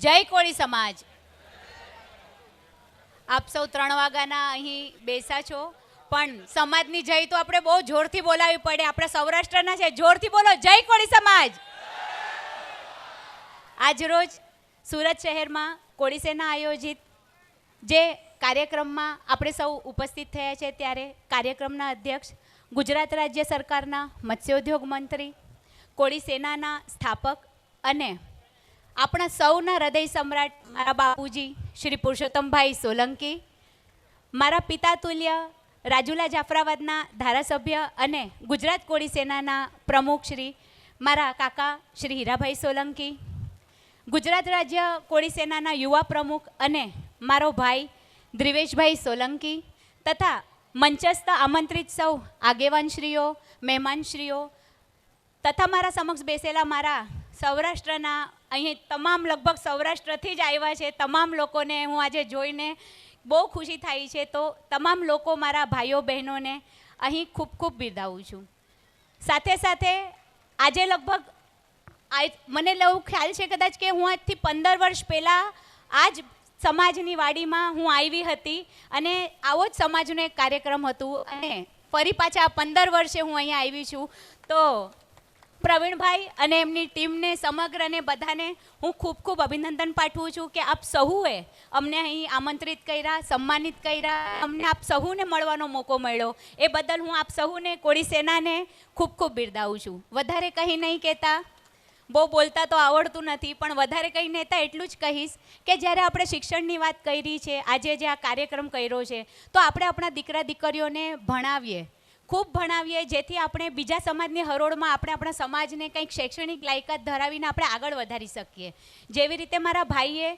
જય કોળી સમાજ. આપ સૌ ત્રણ વાગ્યાના અહીં બેસા છો. પણ સમાજની જય તો આપણે બહુ જોરથી બોલાવી પડે. આપણે સૌરાષ્ટ્રના છે. જોરથી બોલો, જય કોળી સમાજ. આજરોજ સુરત શહેરમાં કોળી સેના આયોજિત જે કાર્યક્રમમાં આપણે સૌ ઉપસ્થિત થયા છે ત્યારે કાર્યક્રમના અધ્યક્ષ, ગુજરાત રાજ્ય સરકારના મત્સ્યોદ્યોગ મંત્રી, કોળી સેનાના સ્થાપક અને આપણા સૌના હૃદય સમ્રાટ મારા બાપુજી, શ્રી પુરુષોત્તમભાઈ સોલંકી, મારા પિતા તુલ્ય, રાજુલા જાફરાબાદના ધારાસભ્ય અને ગુજરાત કોળી સેનાના પ્રમુખ શ્રી મારા કાકા શ્રી હીરાભાઈ સોલંકી, ગુજરાત રાજ્ય કોળી સેનાના યુવા પ્રમુખ અને મારો ભાઈ દ્રિવેશભાઈ સોલંકી તથા મંચસ્થ આમંત્રિત સૌ આગેવાનશ્રીઓ, મહેમાનશ્રીઓ તથા મારા સમક્ષ બેસેલા મારા સૌરાષ્ટ્રના, અહીં તમામ લગભગ સૌરાષ્ટ્રથી જ આવ્યા છે. તમામ લોકોને હું આજે જોઈને બહુ ખુશી થાય છે. તો તમામ લોકો મારા ભાઈઓ બહેનોને અહીં ખૂબ ખૂબ બિરદાવું છું. સાથે સાથે આજે લગભગ મને એવું ખ્યાલ છે કદાચ કે હું આજથી પંદર વર્ષ પહેલાં આ જ સમાજની વાડીમાં હું આવી હતી અને આવો જ સમાજનો એક કાર્યક્રમ હતું. અને ફરી પાછા પંદર વર્ષે હું અહીંયા આવી છું. તો પ્રવીણભાઈ અને એમની ટીમને સમગ્ર અને બધાને હું ખૂબ ખૂબ અભિનંદન પાઠવું છું કે આપ સહુએ અમને અહીં આમંત્રિત કર્યા, સન્માનિત કર્યા, અમને આપ સહુને મળવાનો મોકો મળ્યો. એ બદલ હું આપ સહુને, કોળી સેનાને ખૂબ ખૂબ બિરદાવું છું. વધારે કહી નહીં કહેતા. બહુ બોલતા તો આવડતું નથી, પણ વધારે કંઈ નહેતા એટલું જ કહીશ કે જ્યારે આપણે શિક્ષણની વાત કરી છે, આજે જે આ કાર્યક્રમ કર્યો છે, તો આપણે આપણા દીકરા દીકરીઓને ભણાવીએ. ખૂબ ભણાવીએ, જેથી આપણે બીજા સમાજની હરોળમાં આપણે આપણા સમાજને કંઈક શૈક્ષણિક લાયકાત ધરાવીને આપણે આગળ વધારી શકીએ. જેવી રીતે મારા ભાઈએ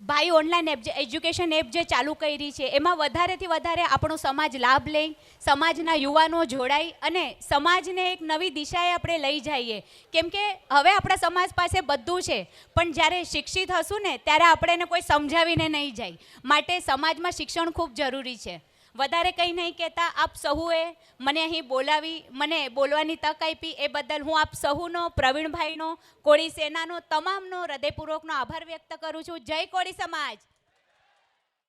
ભાઈ ઓનલાઈન એપ જે એજ્યુકેશન એપ જે ચાલુ કરી છે, એમાં વધારેથી વધારે આપણો સમાજ લાભ લે સમાજના યુવાનો જોડાય અને સમાજને એક નવી દિશાએ આપણે લઈ જઈએ. કેમ કે હવે આપણા સમાજ પાસે બધું છે, પણ જ્યારે શિક્ષિત હશું ને, ત્યારે આપણે એને કોઈ સમજાવીને નહીં જાય. માટે સમાજમાં શિક્ષણ ખૂબ જરૂરી છે. વધારે કંઈ નહીં કહેતા, આપ સહુએ મને અહીં બોલાવી, મને બોલવાની તક આપી, એ બદલ હું આપ સહુનો, પ્રવીણભાઈનો, કોળી સેનાનો, તમામનો હૃદયપૂર્વકનો આભાર વ્યક્ત કરું છું. જય કોળી સમાજ.